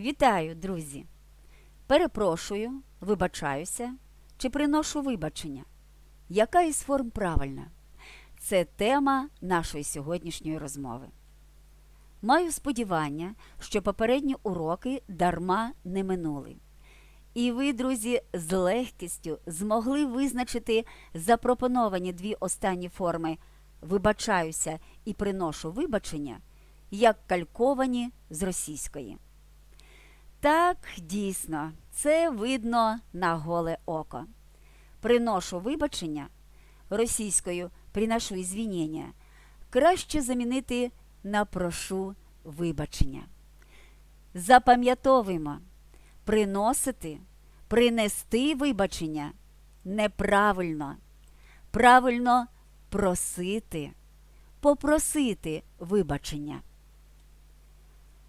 Вітаю, друзі! Перепрошую, вибачаюся чи приношу вибачення. Яка із форм правильна? Це тема нашої сьогоднішньої розмови. Маю сподівання, що попередні уроки дарма не минули. І ви, друзі, з легкістю змогли визначити запропоновані дві останні форми вибачаюся і приношу вибачення як кальковані з російської. Так, дійсно, це видно на голе око. Приношу вибачення російською приношу ізвінення краще замінити на прошу вибачення. Запам'ятовуємо, приносити, принести вибачення неправильно. Правильно просити, попросити вибачення.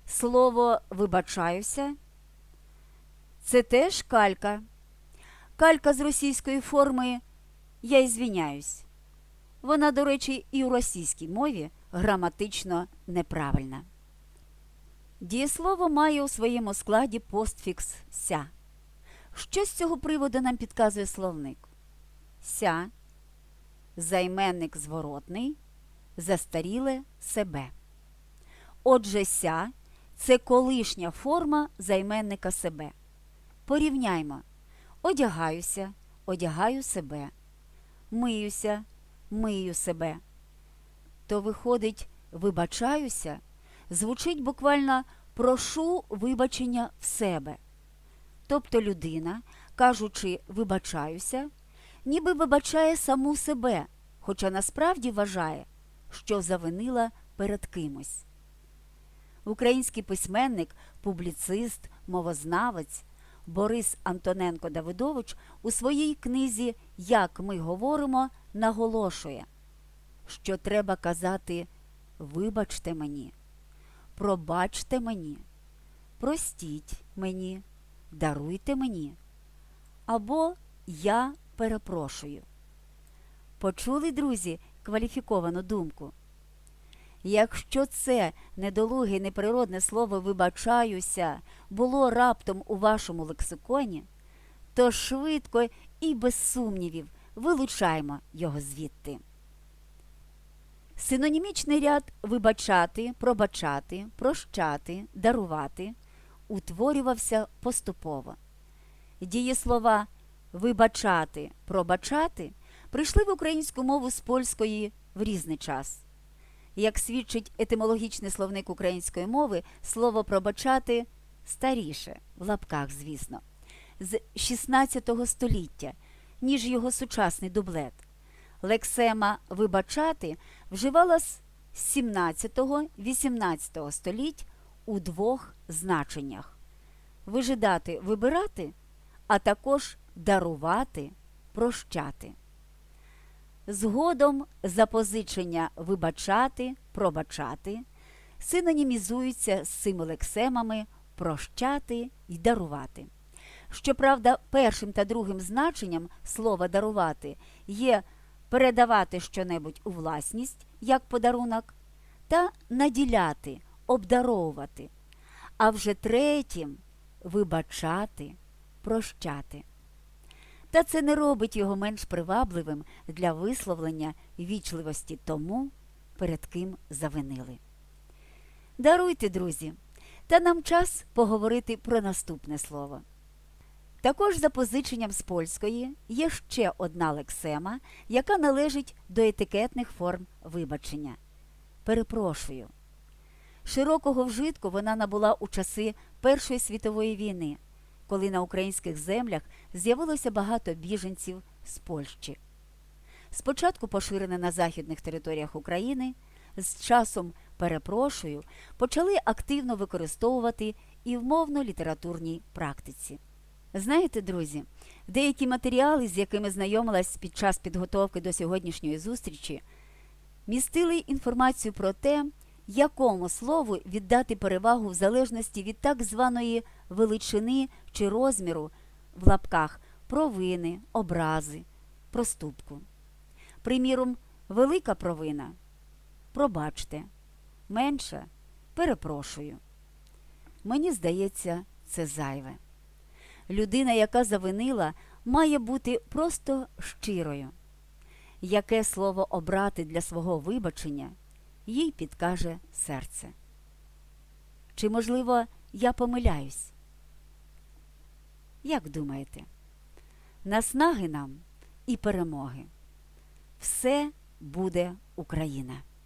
Слово вибачаюся це теж калька. Калька з російської форми я ізвіняюсь. Вона, до речі, і у російській мові граматично неправильна. Дієслово має у своєму складі постфікс ся. Що з цього приводу нам підказує словник? Ся, займенник зворотний, застаріле себе. Отже, ся це колишня форма займенника себе. Порівняймо. Одягаюся, одягаю себе. Миюся, мию себе. То виходить, вибачаюся, звучить буквально прошу вибачення в себе. Тобто людина, кажучи вибачаюся, ніби вибачає саму себе, хоча насправді вважає, що завинила перед кимось. Український письменник, публіцист, мовознавець Борис Антоненко Давидович у своїй книзі Як ми говоримо наголошує, що треба казати Вибачте мені, пробачте мені, простіть мені, даруйте мені або Я перепрошую. Почули, друзі, кваліфіковану думку? Якщо це недолуге неприродне слово вибачаюся було раптом у вашому лексиконі, то швидко і без сумнівів вилучаємо його звідти. Синонімічний ряд вибачати, пробачати, прощати, дарувати утворювався поступово. Дієслова вибачати, пробачати прийшли в українську мову з польської в різний час. Як свідчить етимологічний словник української мови, слово пробачати старіше, в лапках, звісно, з 16 століття, ніж його сучасний дублет. Лексема вибачати вживалась з 17-18 століть у двох значеннях: вижидати, вибирати, а також дарувати, прощати. Згодом запозичення вибачати, пробачати синонімізуються з цими лексемами прощати й дарувати. Щоправда, першим та другим значенням слова дарувати є передавати щонебудь у власність як подарунок та наділяти, обдаровувати, а вже третім вибачати, прощати. Та це не робить його менш привабливим для висловлення вічливості тому, перед ким завинили. Даруйте, друзі, та нам час поговорити про наступне слово. Також за позиченням з польської є ще одна лексема, яка належить до етикетних форм вибачення. Перепрошую. Широкого вжитку вона набула у часи Першої світової війни коли на українських землях з'явилося багато біженців з Польщі. Спочатку поширене на західних територіях України, з часом перепрошую, почали активно використовувати і в мовно-літературній практиці. Знаєте, друзі, деякі матеріали, з якими знайомилась під час підготовки до сьогоднішньої зустрічі, містили інформацію про те, якому слову віддати перевагу в залежності від так званої величини чи розміру в лапках провини, образи, проступку. Приміром, велика провина пробачте, менша перепрошую. Мені здається, це зайве. Людина, яка завинила, має бути просто щирою. Яке слово обрати для свого вибачення, їй підкаже серце. Чи, можливо, я помиляюсь? Як думаєте? Наснаги нам і перемоги. Все буде Україна!